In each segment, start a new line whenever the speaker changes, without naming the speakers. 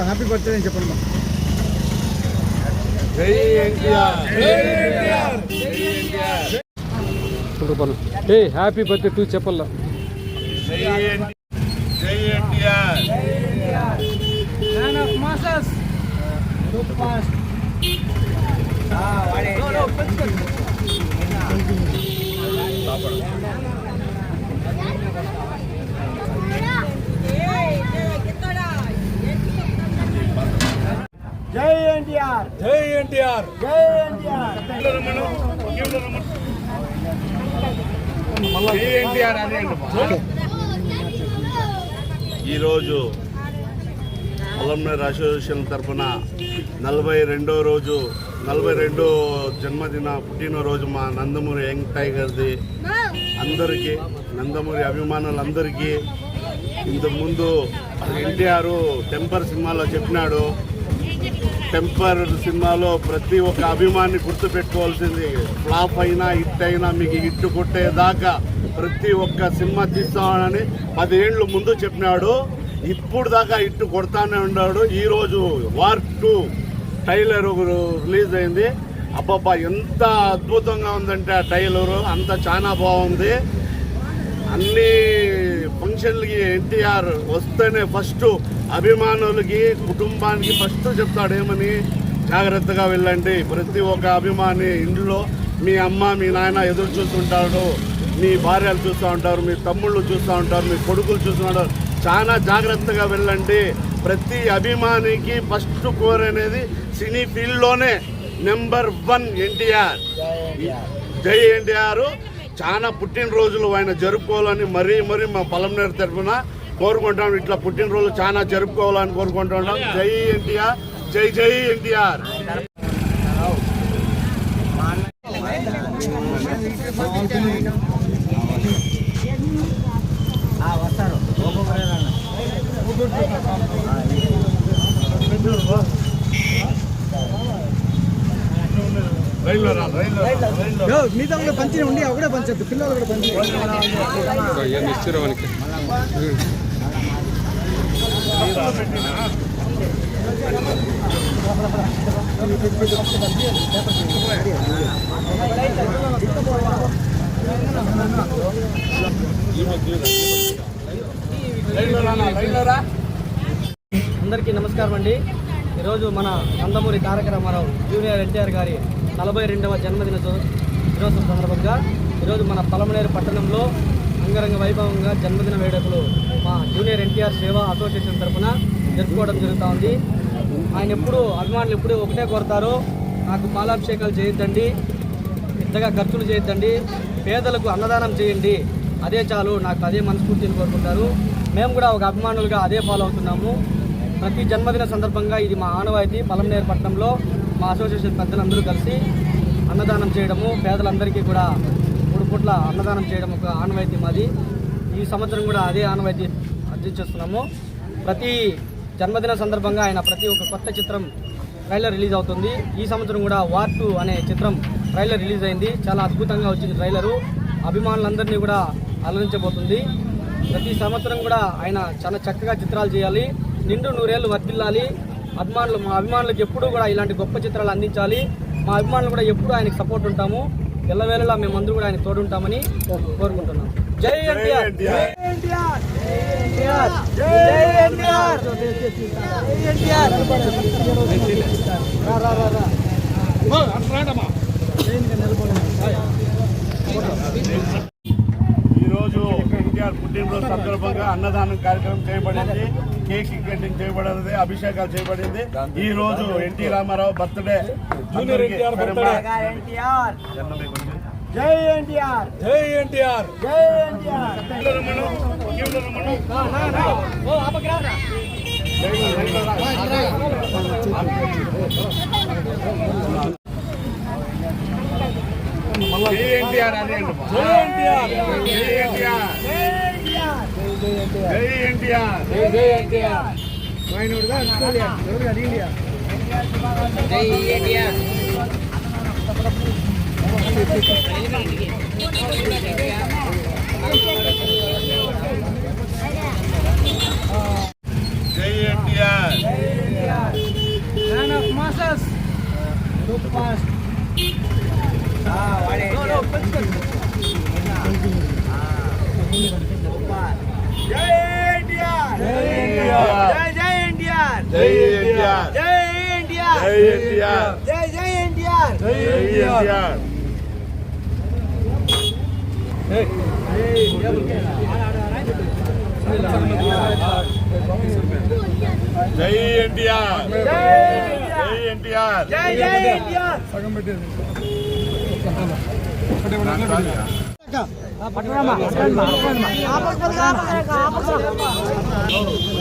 Happy birthday అని చెప్పండి
ఏ హ్యాపీ బర్త్డే టూ చెప్పల్లా
జై ఎన్టీఆర్ జై ఎన్టీఆర్
మ్యాన్ ఆఫ్ మాసెస్
జై ఎన్టీఆర్.
జై ఎన్టీఆర్.
జై ఎన్టీఆర్. ఈరోజు అలంనర్ అసోసియేషన్ తరఫున నలభై రెండో రోజు నలభై రెండో జన్మదిన పుట్టినరోజు మా నందమూరి యంగ్ టైగర్ది. అందరికీ నందమూరి అభిమానులందరికీ ఇంతకుముందు ఎన్టీఆర్ టెంపర్ సినిమాలో చెప్పినాడు. టెంపర్ సినిమాలో ప్రతి ఒక్క అభిమాని గుర్తుపెట్టుకోవాల్సింది ఫ్లాప్ అయినా హిట్ అయినా మీకు హిట్ కొట్టేదాకా ప్రతి ఒక్క సినిమా తీస్తామని పదేళ్ళు ముందు చెప్పినాడు. ఇప్పుడు దాకా హిట్ కొడతానే ఉన్నాడు. ఈరోజు వార్ టూ. టైలర్ రిలీజ్ అయింది. అబ్బబ్బా ఎంత అద్భుతంగా ఉందంటే ఆ టైలరు అంత చాలా బాగుంది. అన్ని ఫంక్షన్లకి ఎన్టీఆర్ వస్తేనే ఫస్ట్ అభిమానులకి కుటుంబానికి ఫస్ట్ చెప్తాడు ఏమని? జాగ్రత్తగా వెళ్ళండి. ప్రతి ఒక్క అభిమాని ఇంట్లో మీ అమ్మ మీ నాయన ఎదురు చూస్తుంటాడు. మీ భార్యలు చూస్తూ ఉంటారు మీ తమ్ముళ్ళు చూస్తూ ఉంటారు మీ కొడుకులు చూస్తూ ఉంటారు. చాలా జాగ్రత్తగా వెళ్ళండి. ప్రతి అభిమానికి ఫస్ట్ కోర్ అనేది సినీ ఫీల్డ్లోనే నెంబర్ వన్ ఎన్టీఆర్. జై ఎన్టీఆర్. చాలా పుట్టినరోజులు ఆయన జరుపుకోవాలని మరీ మరీ మా పొలంనేరు తరఫున కోరుకుంటాం. ఇట్లా పుట్టినరోజులు చాలా జరుపుకోవాలని కోరుకుంటున్నాం జై ఎన్టీఆర్ జై జై ఎన్టీఆర్.
వస్తారు
రైల్లో రా, రైల్లో రా, రైల్లో రా.
మిగతా కూడా పంచిన ఉండి ఒకటే పంచద్దు పిల్లలు కూడా.
అందరికీ నమస్కారం అండి. ఈరోజు మన నందమూరి తారక రామారావు జూనియర్ ఎన్టీఆర్ గారి నలభై రెండవ జన్మదిన దినోత్సవ దినోత్సవం సందర్భంగా ఈరోజు మన పలమనేరు పట్టణంలో అంగరంగ వైభవంగా జన్మదిన వేడుకలు మా జూనియర్ ఎన్టీఆర్ సేవా అసోసియేషన్ తరఫున జరుపుకోవడం జరుగుతూ ఉంది. ఆయన ఎప్పుడు అభిమానులు ఎప్పుడు ఒకటే కోరతారో. నాకు పాలాభిషేకాలు చేయొద్దండి. పెద్దగా ఖర్చులు చేయొద్దండి. పేదలకు అన్నదానం చేయండి. అదే చాలు. నాకు అదే మనస్ఫూర్తిని కోరుకుంటారు. మేము కూడా ఒక అభిమానులుగా అదే ఫాలో అవుతున్నాము. ప్రతి జన్మదిన సందర్భంగా ఇది మా ఆనవాయితీ. పలంనేరు పట్టణంలో మా అసోసియేషన్ పెద్దలందరూ కలిసి అన్నదానం చేయడము పేదలందరికీ కూడా మూడు పూట్ల అన్నదానం చేయడం ఒక ఆనవాయితీ మాది. ఈ సంవత్సరం కూడా అదే ఆనవాయితీ అర్జించేస్తున్నాము. ప్రతి జన్మదిన సందర్భంగా ఆయన ప్రతి ఒక్క కొత్త చిత్రం ట్రైలర్ రిలీజ్ అవుతుంది. ఈ సంవత్సరం కూడా వార్ టూ అనే చిత్రం ట్రైలర్ రిలీజ్ అయింది. చాలా అద్భుతంగా వచ్చింది ట్రైలరు. అభిమానులందరినీ కూడా అలరించబోతుంది. ప్రతి సంవత్సరం కూడా ఆయన చాలా చక్కగా చిత్రాలు చేయాలి. నిండు నూరేళ్ళు వర్తిల్లాలి అభిమానులు మా అభిమానులకు ఎప్పుడూ కూడా ఇలాంటి గొప్ప చిత్రాలు అందించాలి. మా అభిమానులు కూడా ఎప్పుడూ ఆయనకు సపోర్ట్ ఉంటాము. ఎల్లవేళలా మేమందరూ కూడా ఆయన తోడుంటామని కోరుకుంటున్నాం. జై ఎన్టీఆర్!
ఎన్టీఆర్
జై ఎన్టీఆర్ ఎన్టీఆర్ రా రా రా రా
ఈరోజు ఎన్టీఆర్ పుట్టినరోజు సందర్భంగా అన్నదానం కార్యక్రమం చేయబడింది. కేక్ కటింగ్ చేయబడింది అభిషేకాలు చేయబడింది. ఈ రోజు NT Rama Rao birthday. Junior NTR
NTR. జై ఎన్టీఆర్.
జై ఎన్టీఆర్.
జై ఎన్టీఆర్.
జై ఎన్టీఆర్. జై ఎన్టీఆర్. జై ఎన్టీఆర్. జై ఎన్టీఆర్
జై ఎన్టీఆర్ ఆయన ఎవరుగా ఎవరుగా ఇండియా
జై NTR
man of masses super fast వాడే జై ఎన్టీఆర్
జై ఎన్టీఆర్.
జై జై ఎన్టీఆర్
జై ఎన్టీఆర్
జై ఎన్టీఆర్
జై ఎన్టీఆర్
జై జై ఎన్టీఆర్
జై ఎన్టీఆర్ జై ఎన్టీఆర్
జై
జై ఎన్టీఆర్
జై జై ఎన్టీఆర్ వస్తారు
రైల్లో రా రైల్లో రా,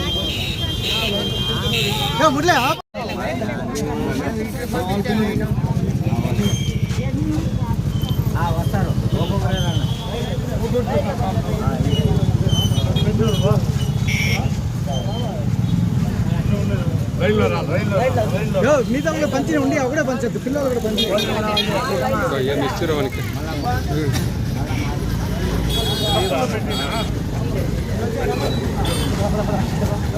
రైల్లో రా.
మిగతా కూడా పంచి ఉండి ఒకటే పంచద్దు పిల్లలు కూడా పంచి
రైల్లో